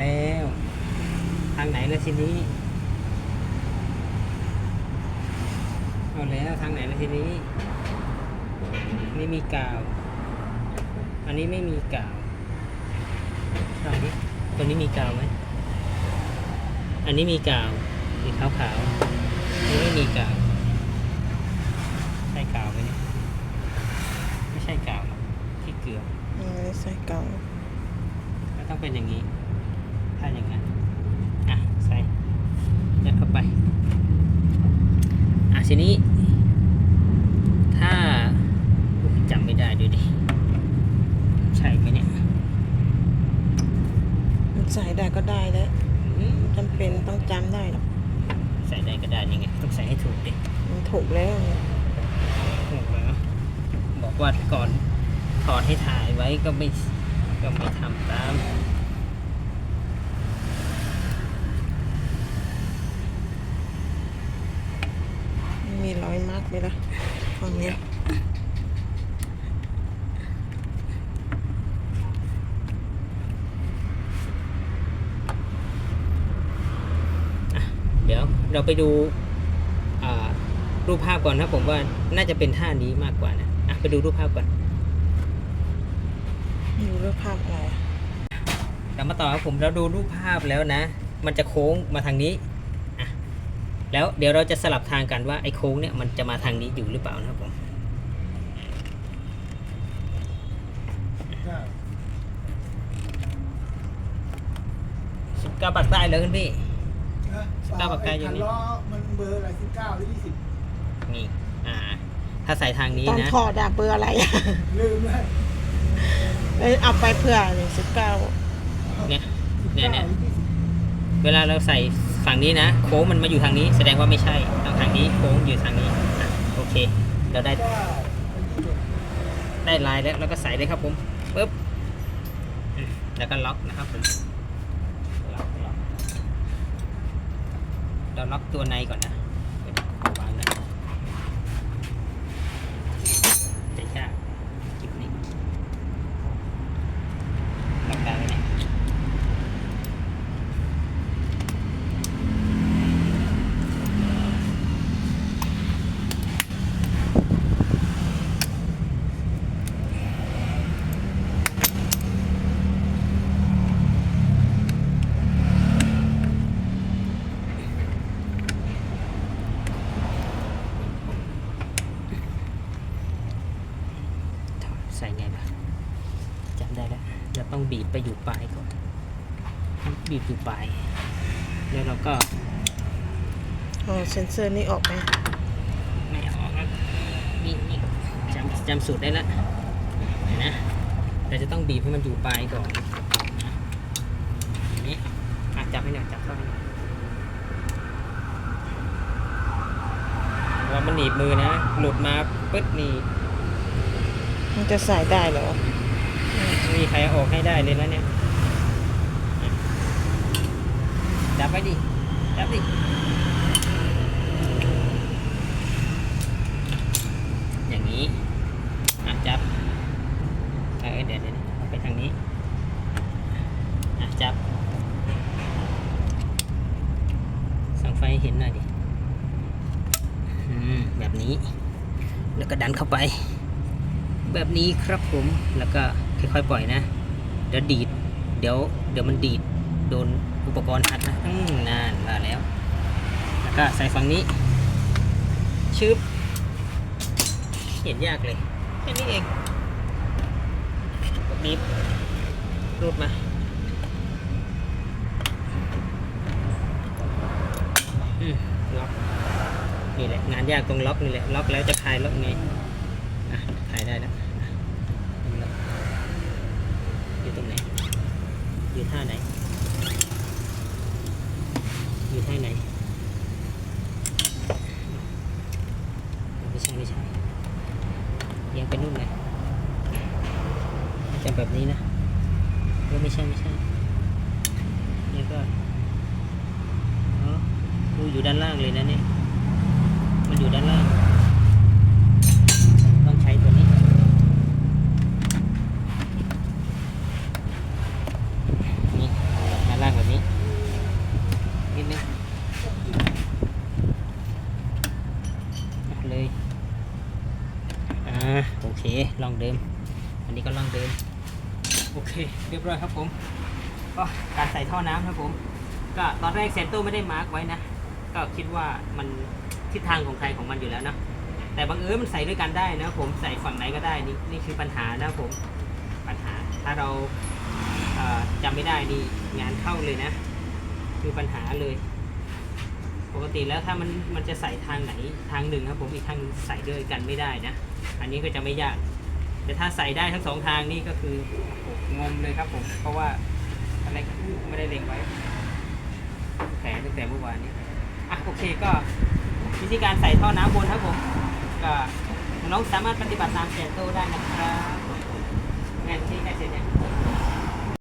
แล้ว ทางไหนแล้วทีนี้ เอาแล้วทางไหนแล้วทีนี้ นี่มีกาว อันนี้ไม่มีกาวลองดิตัวนี้มีกาวไหม อันนี้มีกาวสีขาวขาวๆอันนี้ไม่มีกาว ใช่กาวไหมเนี่ยไม่ใช่กาวหรอกที่เกลือเออใส่เก่าก็ต้องเป็นอย่างนี้ ถ้าอย่างนั้น อะ ใส่ยัดเข้าไป อะ ทีนี้ ถ้าอุ๊ยจำไม่ได้ดูดิ ใช่ไหมเนี่ยมันใส่ได้ก็ได้แล้วอืมจำเป็นต้องจำได้หรอกใส่ได้ก็ได้ยังไงต้องใส่ให้ถูกดิมันถูกแล้วถูกแล้วบอกว่าก่อนถอดให้ถ่ายไว้ก็ไม่ก็ไม่ทำตาม มันมีรอยมาร์กไหมล่ะฝั่งเนี้ยเดี๋ยวเราไปดูอ่ารูปภาพก่อนนะผมว่าน่าจะเป็นท่านี้มากกว่านะอะไปดูรูปภาพก่อนดูรูปภาพอะไรอะเรามาต่อครับผมเราดูรูปภาพแล้วนะ มันจะโค้งมาทางนี้อะ แล้วเดี๋ยวเราจะสลับทางกันว่าไอ้โค้งเนี่ยมันจะมาทางนี้อยู่หรือเปล่านะครับผมสิบเก้าปักใต้เลยคุณพี่เก้าปากกาอยู่นี่ คันล้อมันเบอร์อะไรสิบเก้าหรือยี่สิบนี่อ่า ถ้าใส่ทางนี้ต้องนะ ถอดอะเบอร์อะไรอะลืมเลยเอ้ยเอาไปเพื่อเลยสิบเก้าเนี่ยสิบเนี่ยเก้าเนี่ยหรือยี่สิบเวลาเราใส่ ฝั่งนี้นะ โค้งมันมาอยู่ทางนี้ แสดงว่าไม่ใช่ทางทางนี้โค้งอยู่ทางนี้อะโอเค เราได้ ได้ลายแล้วแล้วก็ใส่เลยครับผมปึ๊บแล้วก็ล็อกนะครับผมเราล็อกตัวในก่อนนะเดี๋ยววางนะจะยากจิบนี้ล็อกได้ไหมเนี่ย ใส่ไงบ้างจำได้แล้วเรา ต้องบีบไปอยู่ปลายก่อน บีบอยู่ปลาย แล้วเราก็อ๋อเซนเซอร์นี่ออกไหมไม่ออกแล้วนี่นี่จำจำสูตรได้แล้วเห็นนะเราจะต้องบีบให้มันอยู่ปลายก่อนอย่างนี้อะจับให้หน่อยจับเข้าไปหน่อยว่ามันหนีบมือนะ หลุดมาปึ๊ดนี่มันจะใส่ได้เหรอไม่มีใครออกให้ได้เลยนะเนี่ยอะจับไว้ดิจับดิอย่างนี้อะจับเออเดี๋ยวเดี๋ยวเอาไปทางนี้อะจับส่องไฟให้เห็นหน่อยดิแบบนี้ แล้วก็ดันเข้าไป แบบนี้ครับผมแล้วก็ ค่อยๆปล่อยนะ เดี๋ยวดีด เดี๋ยว เดี๋ยวมันดีด โดนอุปกรณ์หักนะนานมาแล้ว แล้วก็ใส่ฝั่งนี้ ชึบ เห็นยากเลยแค่นี้เองกดบีบรูดมาอืมล็อกนี่แหละ งานยากตรงล็อกนี่แหละ ล็อกแล้วจะคลายล็อกไงอะคลายได้แล้วอะล็อกอยู่ ตรงไหน อยู่ท่าไหน อยู่ท่าไหน ไม่ใช่ไม่ใช่ยังเป็นนู่นเลยจะแบบนี้นะเออไม่ใช่ไม่ใช่นี่ก็อ๋อดูอยู่ด้านล่างเลยนะเนี่ยมันอยู่ด้านล่าง ต้องใช้ตัวนี้ นี่ด้านล่าง ลองเดิม อันนี้ก็ลองเดินโอเค เรียบร้อยครับผม ก็การใส่ท่อน้ำครับผม ก็ตอนแรกเซนโตไม่ได้มาร์กไว้นะ ก็คิดว่ามันทิศทางของใครของมันอยู่แล้วนะ แต่บังเอิญมันใส่ด้วยกันได้นะผมใส่ฝั่งไหนก็ได้ นี่นี่คือปัญหานะผม ปัญหา ถ้าเราเจำไม่ได้นี่งานเข้าเลยนะ คือปัญหาเลย ปกติแล้วถ้ามันมันจะใส่ทางไหนทางหนึ่งครับผมอีกทางใส่ด้วยกันไม่ได้นะ อันนี้ก็จะไม่ยาก แต่ถ้าใส่ได้ทั้งสองทางนี่ก็คืองงเลยครับผม เพราะว่าอะไรไม่ได้เล็งไว้แผลตั้งแต่เมื่อวานนี้อะโอเคก็วิธีการใส่ท่อน้ำบนครับผมก็น้องสามารถปฏิบัติตามแผนโตได้นะครับผมงานที่ใกล้เสร็จ